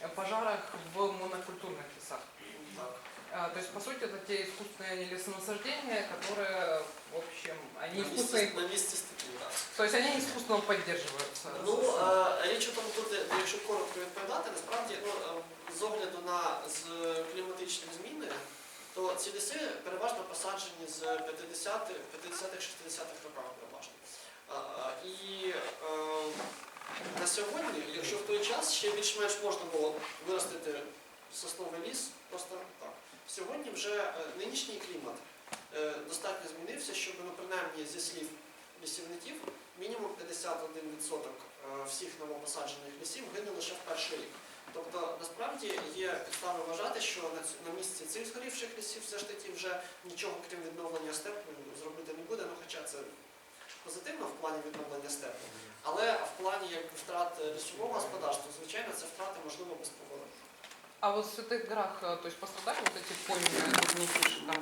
э, пожарах в монокультурных лесах. Так. А, То есть, по сути, это те искусственные лесонасаждения, которые, в общем, они На місці, искусственно, на місці статті, так. то есть они искусственно поддерживаются. Ну, е, річ у тому, тут, е, якщо коротко відповідати, насправді, ну, е, з огляду на з кліматичні зміни, то ці ліси переважно посаджені з 50-х, 50-х, 60-х роках переважно. на сьогодні, якщо в той час ще більш-менш можна було виростити сосновий ліс, просто так. Сьогодні вже е, нинішній клімат е, достатньо змінився, щоб, ну, принаймні, зі слів лісівників, мінімум 51% е, всіх новопосаджених лісів гине лише в перший рік. Тобто, насправді є підстави вважати, що на, місці цих згорівших лісів все ж таки вже нічого крім відновлення степу зробити не буде, ну хоча це позитивно в плані відновлення степу. Але в плані як втрат е, лісового господарства, звичайно, це втрати можливо безповоротні. А вот в Святых Горах, э, то есть пострадали вот эти поймы, я тут не слышу, там